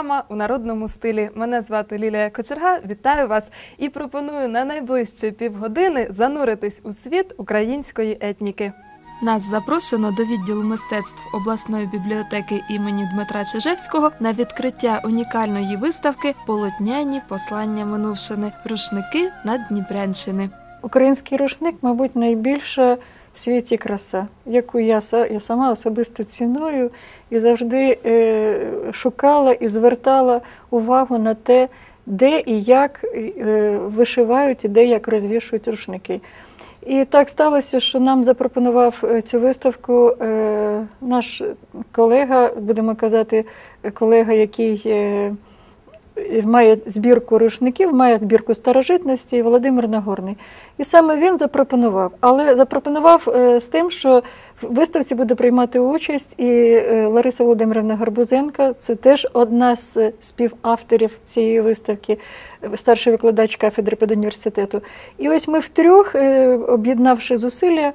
Програма у народному стилі. Мене звати Лілія Кочерга. Вітаю вас і пропоную на найближчі півгодини зануритись у світ української етніки. Нас запрошено до відділу мистецтв обласної бібліотеки імені Дмитра Чижевського на відкриття унікальної виставки Полотняні послання минувшини рушники Наддніпрянщини. Український рушник, мабуть, найбільша в світі краса, яку я, я сама особисто ціную і завжди е, шукала і звертала увагу на те, де і як е, вишивають, і де як розвішують рушники. І так сталося, що нам запропонував е, цю виставку наш колега, будемо казати, колега, який має збірку рушників, має збірку старожитності Володимир Нагорний. І саме він запропонував. Але запропонував е, з тим, що в виставці буде приймати участь і е, Лариса Володимирівна Гарбузенка. Це теж одна з е, співавторів цієї виставки, старший викладач кафедри педуніверситету. І ось ми втрьох, об'єднавши зусилля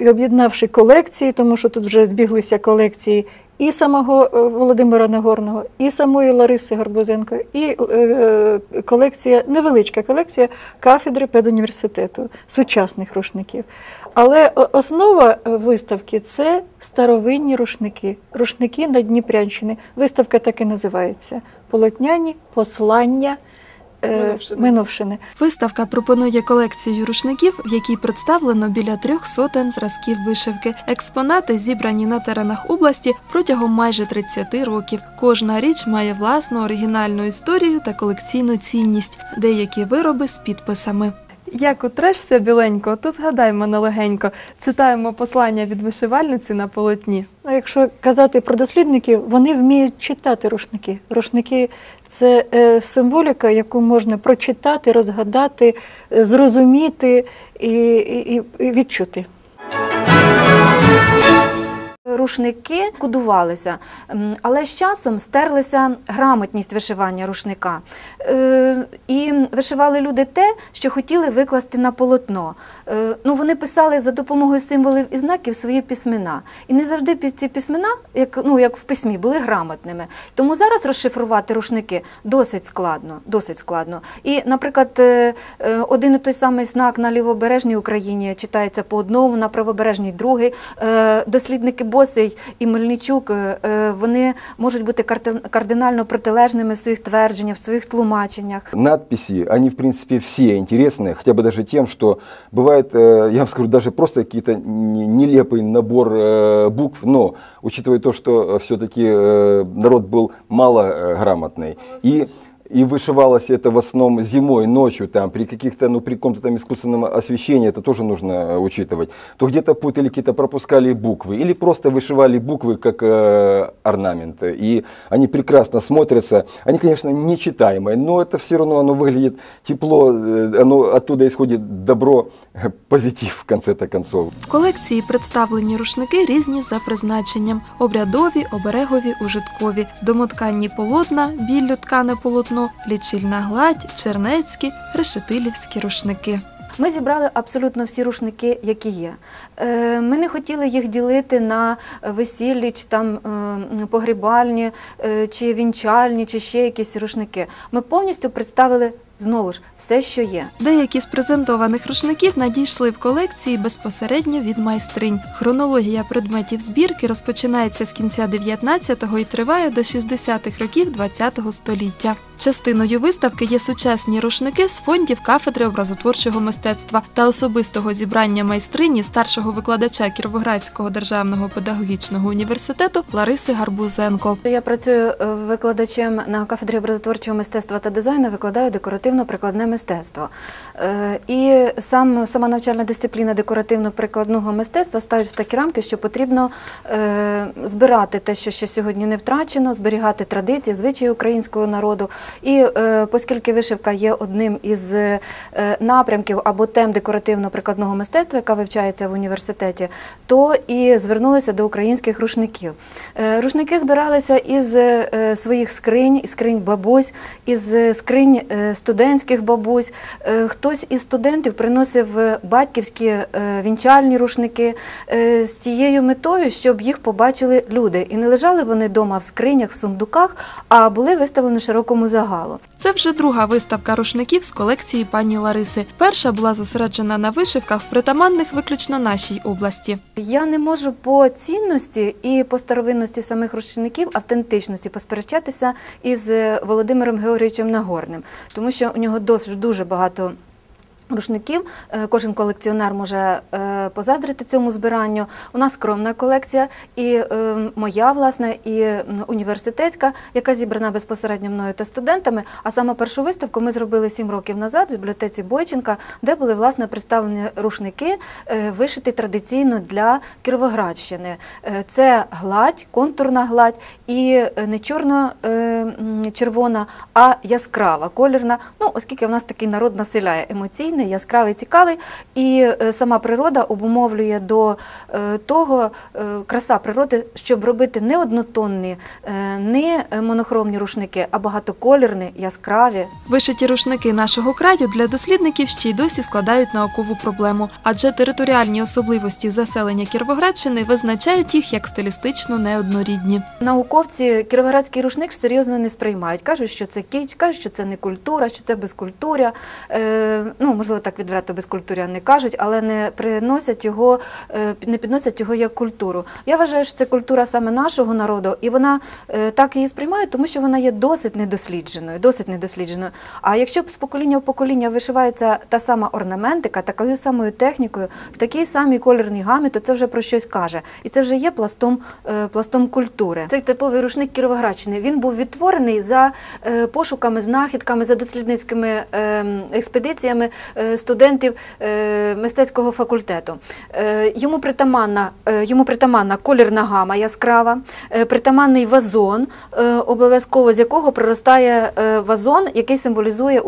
і об'єднавши колекції, тому що тут вже збіглися колекції і самого е, Володимира Нагорного, і самої Лариси Гарбузенко, і е, колекція, невеличка колекція кафедри педуніверситету сучасних рушників. Але основа е, виставки це старовинні рушники, рушники на Дніпрянщини. Виставка так і називається Полотняні послання Минувшини. минувшини. Виставка пропонує колекцію рушників, в якій представлено біля трьох сотень зразків вишивки. Експонати зібрані на теренах області протягом майже 30 років. Кожна річ має власну оригінальну історію та колекційну цінність, деякі вироби з підписами. Як утрешся біленько, то згадай мене легенько. Читаємо послання від вишивальниці на полотні. Ну, якщо казати про дослідників, вони вміють читати рушники. Рушники це е, символіка, яку можна прочитати, розгадати, е, зрозуміти і, і, і відчути. Рушники кодувалися, але з часом стерлася грамотність вишивання рушника. Е, І вишивали люди те, що хотіли викласти на полотно. Е, Ну, вони писали за допомогою символів і знаків свої письмена. І не завжди ці письмена, як, ну, як в письмі, були грамотними. Тому зараз розшифрувати рушники досить складно. Досить складно. І, наприклад, е, один і той самий знак на лівобережній Україні читається по одному, на правобережній другий. Дослідники Босий і Мельничук е, е, вони можуть бути карти- кардинально протилежними в своїх твердженнях, в своїх тлумаченнях. Надписи, они, в принципе, все интересны, хотя бы даже тем, что бывает, э, я вам скажу, даже просто какие-то не- нелепый набор э, букв, но учитывая то, что все-таки народ был малограмотный, и и вышивалось это в основном зимой, ночью, там, при каких-то, ну, при каком-то там искусственном освещении, это тоже нужно э, учитывать, то где-то путали, какие-то пропускали буквы, или просто вышивали буквы как э, орнаменты, и они прекрасно смотрятся, они, конечно, нечитаемые, но это все равно, оно выглядит тепло, э, оно, оттуда исходит добро, э, позитив в конце-то концов. В колекції представлені рушники різні за призначенням: обрядові, оберегові, ужиткові, домотканні полотна, біллю ткане полотно, лічильна гладь, чернецькі, решетилівські рушники. Ми зібрали абсолютно всі рушники, які є. Е, Ми не хотіли їх ділити на весіллі, чи там е, погрібальні, е, чи вінчальні, чи ще якісь рушники. Ми повністю представили знову ж все, що є. Деякі з презентованих рушників надійшли в колекції безпосередньо від майстринь. Хронологія предметів збірки розпочинається з кінця 19-го і триває до 60-х років 20-го століття. Частиною виставки є сучасні рушники з фондів кафедри образотворчого мистецтва та особистого зібрання майстрині старшого викладача Кіровоградського державного педагогічного університету Лариси Гарбузенко. Я працюю е, викладачем на кафедрі образотворчого мистецтва та дизайну, викладаю декоративно-прикладне мистецтво. Е, І сам, сама навчальна дисципліна декоративно-прикладного мистецтва ставить в такі рамки, що потрібно е, збирати те, що ще сьогодні не втрачено, зберігати традиції, звичаї українського народу, І е, оскільки вишивка є одним із е, напрямків або тем декоративно-прикладного мистецтва, яка вивчається в університеті, то і звернулися до українських рушників. Е, Рушники збиралися із своїх скринь, із скринь бабусь, із скринь студентських бабусь. Хтось із студентів приносив батьківські вінчальні рушники з тією метою, щоб їх побачили люди. І не лежали вони вдома в скринях, в сундуках, а були виставлені широкому загалу. Це вже друга виставка рушників з колекції пані Лариси. Перша була зосереджена на вишивках, притаманних виключно нашій області. Я не можу по цінності і по старовинності самих рушників, автентичності посперечатися із е, Володимиром Георгійовичем Нагорним, тому що у нього досить дуже багато. Рушників Е, кожен колекціонер може е, позаздрити цьому збиранню. У нас скромна колекція, і е, моя власне, і університетська, яка зібрана безпосередньо мною та студентами. А саме першу виставку ми зробили сім років назад в бібліотеці Бойченка, де були власне представлені рушники, вишиті традиційно для Кіровоградщини. Е, Це гладь, контурна гладь і не чорно-червона, а яскрава, колірна. Ну, оскільки в нас такий народ населяє емоційний, яскравий, цікавий, і е, сама природа обумовлює до е, того е, краса природи, щоб робити не однотонні, не монохромні рушники, а багатоколірні, яскраві. Вишиті рушники нашого краю для дослідників ще й досі складають наукову проблему, адже територіальні особливості заселення Кіровоградщини визначають їх як стилістично неоднорідні. Науковці кіровоградський рушник серйозно не сприймають. Кажуть, що це кіч, кажуть, що це не культура, що це безкультуря. Ну, можливо, так відверто безкультуря не кажуть, але не приносять його, е, не підносять його як культуру. Я вважаю, що це культура саме нашого народу, і вона е, так її сприймає, тому що вона є досить недослідженою. Досить недослідженою. А якщо б з покоління в покоління вишивається та сама орнаментика, такою самою технікою, в такій самій кольорній гамі, то це вже про щось каже. І це вже є пластом, е, пластом культури. Цей типовий рушник Кіровоградщини він був відтворений за пошуками, знахідками, за дослідницькими е, експедиціями студентів е, мистецького факультету. Е, Йому притаманна, е, йому притаманна колірна гама яскрава, е, притаманний вазон, е, обов'язково з якого проростає е, вазон, який символізує,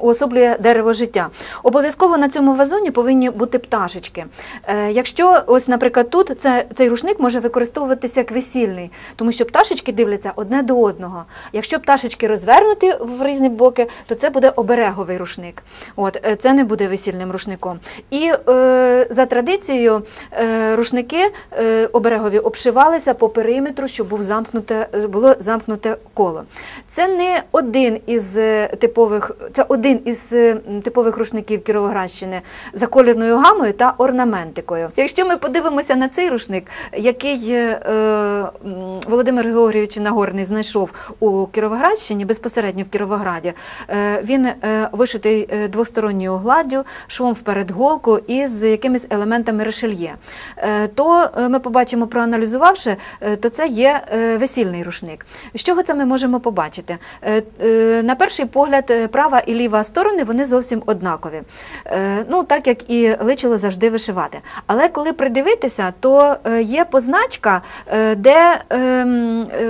уособлює дерево життя. Обов'язково на цьому вазоні повинні бути пташечки. Е, Якщо ось, наприклад, тут це, цей рушник може використовуватися як весільний, тому що пташечки дивляться одне до одного. Якщо пташечки розвернуті в різні боки, то це буде обереговий рушник. От е, це не буде весільним рушником. І е, за традицією е, рушники е, оберегові обшивалися по периметру, щоб був замкнуте, е, було замкнуте коло. Це не один із е, типових, це один із е, типових рушників Кіровоградщини за колірною гамою та орнаментикою. Якщо ми подивимося на цей рушник, який е, Володимир Георгійович Нагорний знайшов у Кіровоградщині, безпосередньо в Кіровограді, е, він е, вишитий е, двосторонньою гладдю, швом вперед голку і з якимись елементами решельє. То ми побачимо, проаналізувавши, то це є весільний рушник. З чого це ми можемо побачити? На перший погляд, права і ліва сторони вони зовсім однакові. Ну, так як і личило завжди вишивати. Але коли придивитися, то є позначка, де,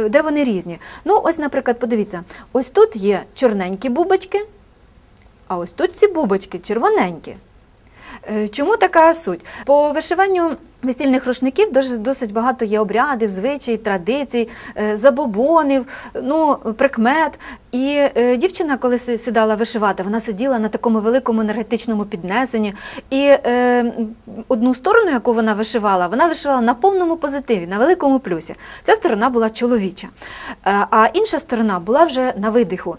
де вони різні. Ну, ось, наприклад, подивіться, ось тут є чорненькі бубочки, а ось тут ці бубочки червоненькі. Е, Чому така суть? По вишиванню весільних рушників дуже досить багато є обрядів, звичаїв, традицій, е, забобонів, ну, прикмет. І е, дівчина, коли сідала вишивати, вона сиділа на такому великому енергетичному піднесенні. І е, одну сторону, яку вона вишивала, вона вишивала на повному позитиві, на великому плюсі. Ця сторона була чоловіча. Е, а інша сторона була вже на видиху.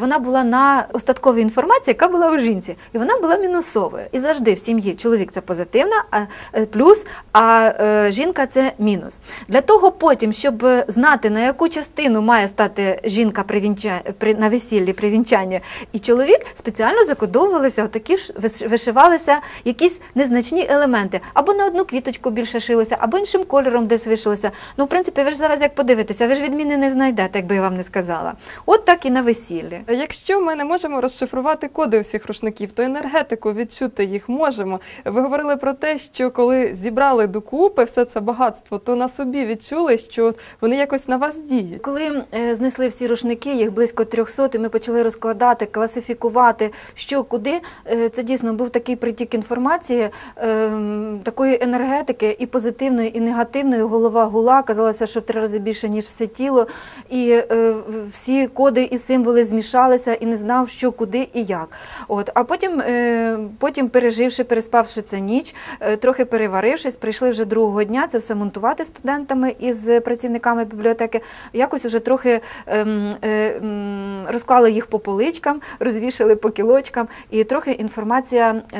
Вона була на остатковій інформації, яка була у жінці. І вона була мінусовою. І завжди в сім'ї чоловік це позитивна, а плюс, а е, жінка це мінус. Для того потім, щоб знати, на яку частину має стати жінка при вінча... при... на весіллі при вінчанні і чоловік, спеціально закодовувалися, отакі ж вишивалися якісь незначні елементи. Або на одну квіточку більше шилося, або іншим кольором десь вишилося. Ну, в принципі, ви ж зараз як подивитеся, ви ж відміни не знайдете, якби я вам не сказала. От так і на весіллі. Якщо ми не можемо розшифрувати коди всіх рушників, то енергетику відчути їх можемо. Ви говорили про те, що коли зібрали докупи все це багатство, то на собі відчули, що вони якось на вас діють. Коли е, знесли всі рушники, їх близько близько 300, і ми почали розкладати, класифікувати, що куди. Е, Це дійсно був такий притік інформації, ем, такої енергетики і позитивної, і негативної. Голова гула казалося, що в три рази більше, ніж все тіло. І е, всі коди і символи змішалися, і не знав, що куди і як. От, а потім, е, потім переживши, переспавши це ніч, е, трохи переварившись, прийшли вже другого дня це все монтувати студентами і з працівниками бібліотеки. Якось уже трохи ем, е, м, розклали їх по поличкам, розвішали по кілочкам, і трохи інформація е,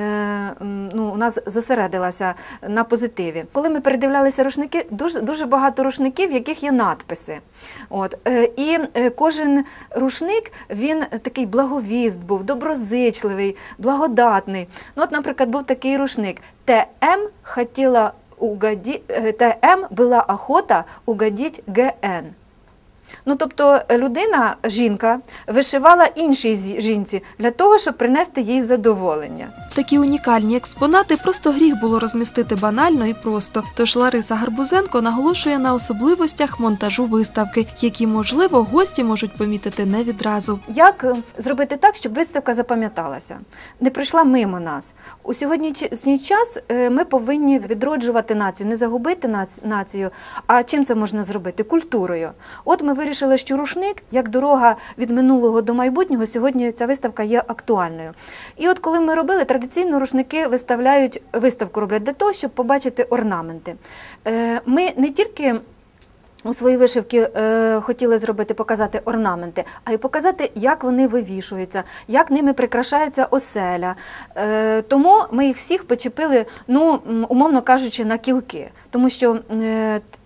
м, ну, у нас зосередилася на позитиві. Коли ми передивлялися рушники, дуже, дуже багато рушників, в яких є надписи. От, е, і е, кожен рушник він такий благовіст був, доброзичливий, благодатний. Ну, от, наприклад, був такий рушник ТМ хотіла угоди... е, ТМ была охота угодить ГН. Ну, тобто людина, жінка, вишивала іншій жінці для того, щоб принести їй задоволення. Такі унікальні експонати просто гріх було розмістити банально і просто. Тож Лариса Гарбузенко наголошує на особливостях монтажу виставки, які, можливо, гості можуть помітити не відразу. Як е, зробити так, щоб виставка запам'яталася, не прийшла мимо нас? У сьогоднішній час е, ми повинні відроджувати націю, не загубити націю. А чим це можна зробити? Культурою. От ми вирішили, що рушник, як дорога від минулого до майбутнього, сьогодні ця виставка є актуальною. І от коли ми робили, традиційно рушники виставляють виставку роблять для того, щоб побачити орнаменти. Е, Ми не тільки у своїй вишивці е, хотіли зробити, показати орнаменти, а й показати, як вони вивішуються, як ними прикрашається оселя. Е, тому ми їх всіх почепили, ну, умовно кажучи, на кілки. Тому що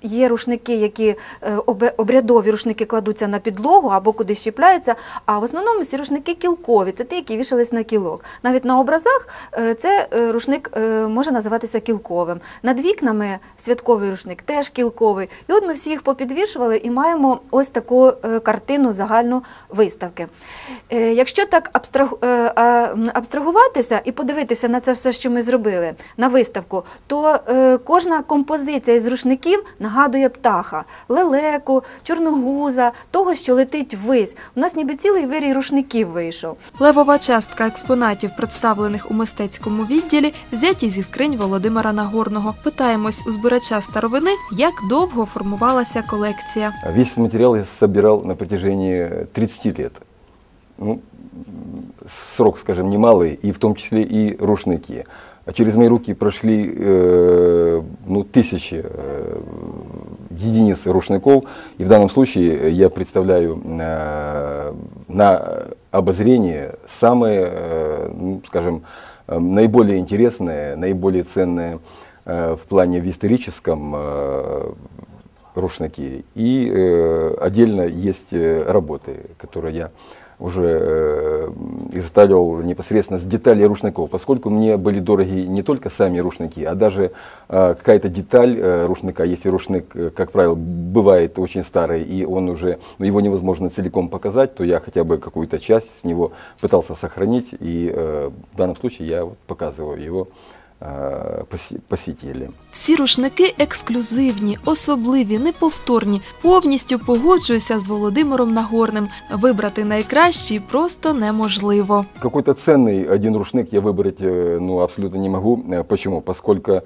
є рушники, які е, обрядові рушники кладуться на підлогу або кудись щіпляються, а в основному всі рушники кілкові, це ті, які вішались на кілок. Навіть на образах е, це е, рушник може називатися кілковим. Над вікнами святковий рушник теж кілковий. І от ми всі їх попідвішували і маємо ось таку картину загальну виставки. Якщо так абстрагуватися і подивитися на це все, що ми зробили на виставку, то кожна композиція із рушників нагадує птаха, лелеку, чорногуза, того, що летить ввись. У нас ніби цілий вирій рушників вийшов. Левова частка експонатів, представлених у мистецькому відділі, взяті зі скринь Володимира Нагорного. Питаємось у збирача старовини, як довго формувалася колекція. Весь этот материал я собирал на протяжении 30 лет. Ну, срок, скажем, немалый, и в том числе и рушники. Через мои руки прошли э, ну, тысячи э, единиц рушников, и в данном случае я представляю э, на обозрение самые, э, ну, скажем, э, наиболее интересные, наиболее ценные э, в плане в историческом э, рушники. И э, отдельно есть э, работы, которые я уже э, изготавливал непосредственно с деталей рушников, поскольку мне были дороги не только сами рушники, а даже э, какая-то деталь э, рушника. Если рушник, э, как правило, бывает очень старый, и он уже, ну, его невозможно целиком показать, то я хотя бы какую-то часть с него пытался сохранить, и в данном случае я показываю его э, поси- посетителям. Всі рушники ексклюзивні, особливі, неповторні. Повністю погоджуюся з Володимиром Нагорним. Вибрати найкращий просто неможливо. Какой-то ценный один рушник я выбрать э, ну, абсолютно не могу. Э, Почему? Поскольку э,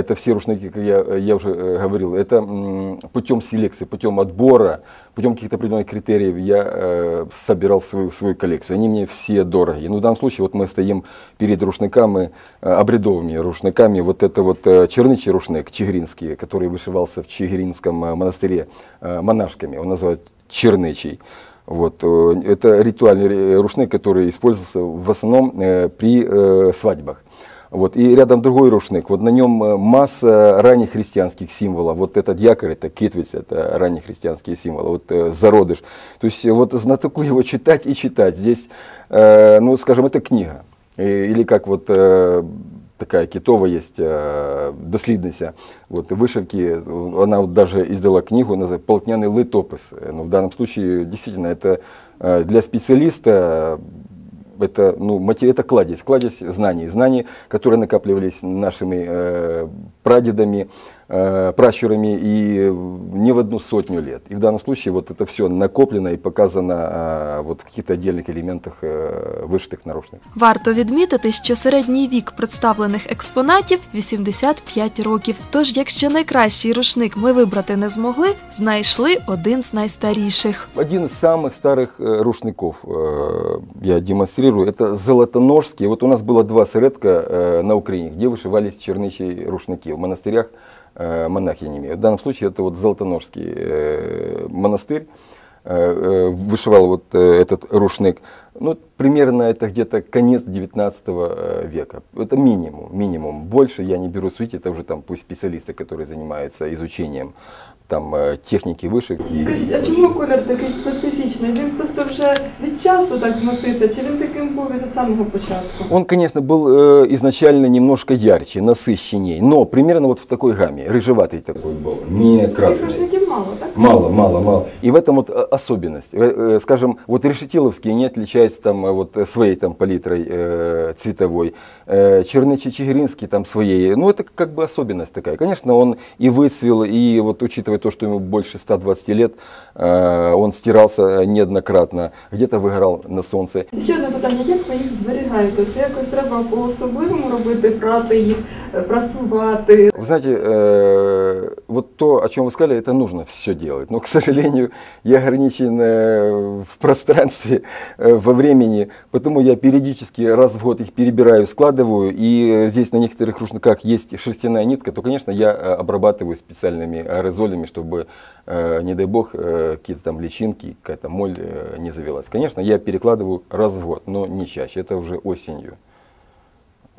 это все рушники, как я, я уже э, говорил, это м, путем селекции, путем отбора, путем каких-то определенных критериев я э, собирал свою, свою коллекцию. Они мне все дороги. Ну, в данном случае вот мы стоим перед рушниками, э, обрядовыми рушниками. Вот это вот э, чернычий рушник, чигиринский, который вышивался в Чигиринском э, монастыре э, монашками. Он называют чернычий. Вот, это ритуальный рушник, который использовался в основном при свадьбах. Вот, и рядом другой рушник, вот на нем масса ранних христианских символов. Вот этот якорь, это кетвиц, это ранние христианские символы, вот зародыш. То есть вот знатоку его читать и читать. Здесь, ну скажем, это книга. Или как вот Така кітова є э, дослідниця вот вишивки. Вона от даже издала книгу називається «Полотняний литопис». Ну, в данном случае действительно это э, для специалиста э, это, ну, мотив, это кладезь, кладезь знаний, знаний, которые накапливались нашими э, прадедами, пращурами и не в одну сотню лет. И в данном случае вот это все накоплено и показано э, вот в каких-то отдельных элементах э, вышитых наружных. Варто відмітити, що середній вік представлених експонатів 85 років. Тож, якщо найкращий рушник ми вибрати не змогли, знайшли один з найстаріших. Один из самых старых э, рушников э, я демонстрирую. Это золотоножский. Вот у нас было два сыредка э, на Украине, где вышивались черничьи рушники. В монастырях э, Монахинями. В данном случае это вот золотоножский э, монастырь. э, э, Вышивал вот э, этот рушник. Ну, примерно это где-то конец 19 э, века. Это минимум, минимум. Больше я не беру суть, это уже там пусть специалисты, которые занимаются изучением там э, техники вышивки. Скажіть, а чому колір такий специфічний? Він просто вже від часу так зносився, чи він таким був від самого початку? Он, конечно, был э, изначально немножко ярче, насыщенней, но примерно вот в такой гамме, рыжеватый такой был, не Таких красный. рушників мало, так? Мало, мало, мало. И в этом вот э, особенность. Э, э, Скажем, вот решетиловские не отличаются там э, вот э, своей там палитрой э, цветовой, э, чернычий чигиринский там своей. Ну, это как бы особенность такая. Конечно, он и выцвел, и вот учитывая то, что ему больше 120 лет, э, он стирался неоднократно, где-то выгорал на солнце. І ще одне питання, як ви їх зберігаєте? Це якось треба по-особливому робити, прати їх, е, прасувати? Вы знаете, э, вот то, о чем вы сказали, это нужно все делать. Но, к сожалению, я ограничен э, в пространстве, э, во времени, потому я периодически раз в год их перебираю, складываю. И э, здесь на некоторых рушниках есть шерстяная нитка, то, конечно, я э, обрабатываю специальными аэрозолями, чтобы, э, не дай бог, э, какие-то там личинки, какая-то моль э, не завелась. Конечно, я перекладываю раз в год, но не чаще, это уже осенью.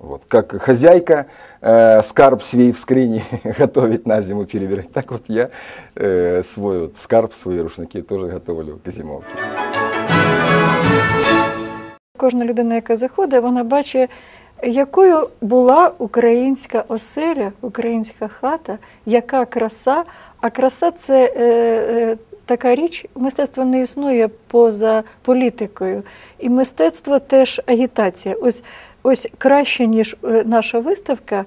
Вот. Как хозяйка э, скарб свей в скрине готовит на зиму перебирать, так вот я э, свой вот скарб, свои рушники тоже готовлю к зимовке. Кожна людина, яка заходить, вона бачить, якою була українська оселя, українська хата, яка краса. А краса це е, е, така річ, мистецтво не існує поза політикою. І мистецтво теж агітація. Ось, ось краще, ніж е, наша виставка,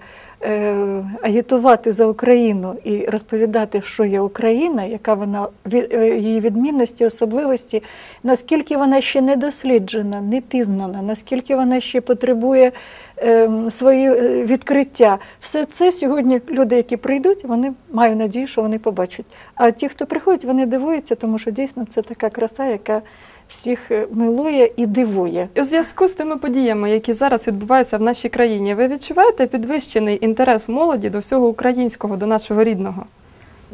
агітувати за Україну і розповідати, що є Україна, яка вона е, її відмінності, особливості, наскільки вона ще не досліджена, не пізнана, наскільки вона ще потребує ем, свої е, відкриття. Все це сьогодні люди, які прийдуть, вони маю надію, що вони побачать. А ті, хто приходять, вони дивуються, тому що дійсно це така краса, яка всіх е, милує і дивує. У зв'язку з тими подіями, які зараз відбуваються в нашій країні, ви відчуваєте підвищений інтерес молоді до всього українського, до нашого рідного?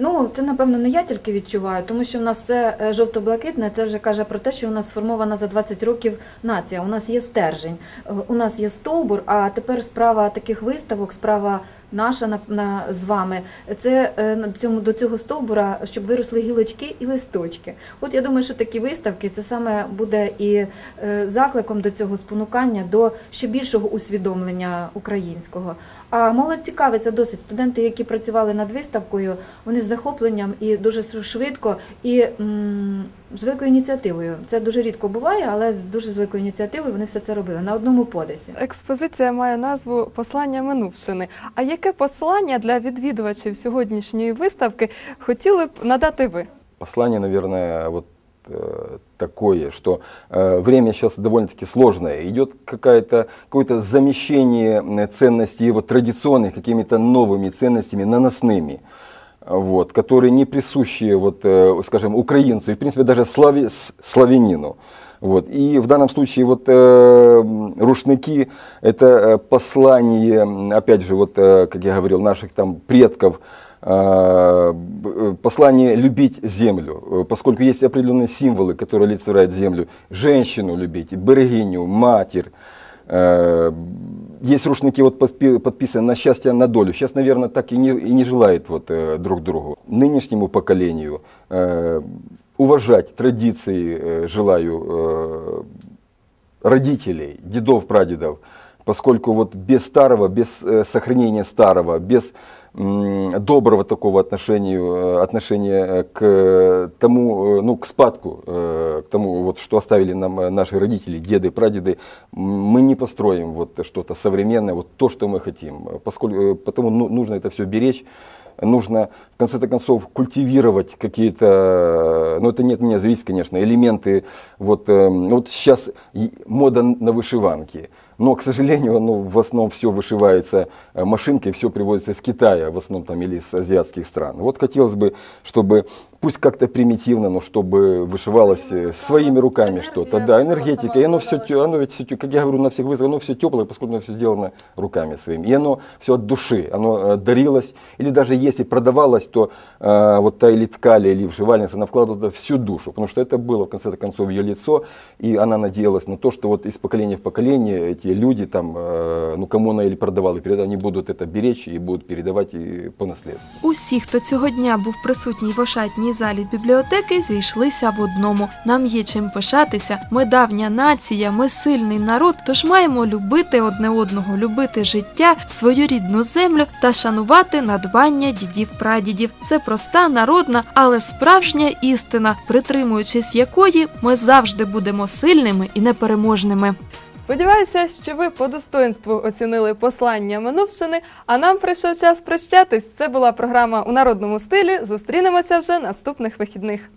Ну, це напевно не я тільки відчуваю, тому що в нас все е, жовто-блакитне. Це вже каже про те, що у нас сформована за 20 років нація. У нас є стержень, е, у нас є стовбур. А тепер справа таких виставок, справа наша на, на з вами. Це е, на цьому до цього стовбура, щоб виросли гілочки і листочки. От я думаю, що такі виставки це саме буде і е, закликом до цього спонукання до ще більшого усвідомлення українського. А молодь цікавиться досить. Студенти, які працювали над виставкою, вони з захопленням і дуже швидко і м, з великою ініціативою. Це дуже рідко буває, але з дуже з великою ініціативою вони все це робили на одному подисі. Експозиція має назву Послання минувшини. А яке послання для відвідувачів сьогоднішньої виставки хотіли б надати ви? Послание, наверное, вот э, такое, что э, время сейчас довольно-таки сложное. Идет какая-то, какое-то замещение э, ценностей вот, традиционных какими-то новыми ценностями, наносными. Вот, которые не присущи, вот, э, скажем, украинцу и, в принципе, даже слави, славянину. Вот. И в данном случае вот, э, рушники – это э, послание, опять же, вот, э, как я говорил, наших там предков, послание любить землю, поскольку есть определенные символы, которые олицетворяют землю. Женщину любить, берегиню, матерь. Э, Есть рушники вот подпи- подписаны на счастье, на долю. Сейчас, наверное, так и не, и не желает вот, э, друг другу. Нынешнему поколению э, уважать традиции э, желаю э, родителей, дедов, прадедов, Поскольку вот без старого, без э, сохранения старого, без доброго такого отношения, э, отношения к тому, э, ну, к спадку, э, к тому, вот, что оставили нам э, наши родители, деды, прадеды, мы не построим вот что-то современное, вот то, что мы хотим. Поскольку, э, потому ну, нужно это все беречь, нужно в конце концов культивировать какие-то, э, ну это не от меня зависит, конечно, элементы. Вот, э, ну, вот сейчас мода на вышиванки. Но, к сожалению, ну, в основном все вышивается э, машинкой, все привозится из Китая, в основном там или из азиатских стран. Вот хотелось бы, чтобы, пусть как-то примитивно, но чтобы вышивалось э, своими руками что-то. Да, энергетика. И оно все, оно ведь все, как я говорю, на всех вызовах, оно все теплое, поскольку оно все сделано руками своими. И оно все от души, оно э, дарилось. Или даже если продавалось, то э, вот та или ткали, или вшивальница, она вкладывала всю душу, потому что это было, в конце концов, ее лицо, и она надеялась на то, что вот из поколения в поколение эти люди там, э, ну кому она или продавала, и передавала, они будут это беречь и будут передавать и по наследству. Усі, хто цього дня був присутній в ошатній залі бібліотеки, зійшлися в одному. Нам є чим пишатися. Ми давня нація, ми сильний народ, тож маємо любити одне одного, любити життя, свою рідну землю та шанувати надбання дідів-прадідів. Це проста, народна, але справжня істина, притримуючись якої ми завжди будемо сильними і непереможними. Сподіваюся, що ви по достоинству оцінили послання минувшини. А нам прийшов час прощатись. Це була програма у народному стилі. Зустрінемося вже наступних вихідних.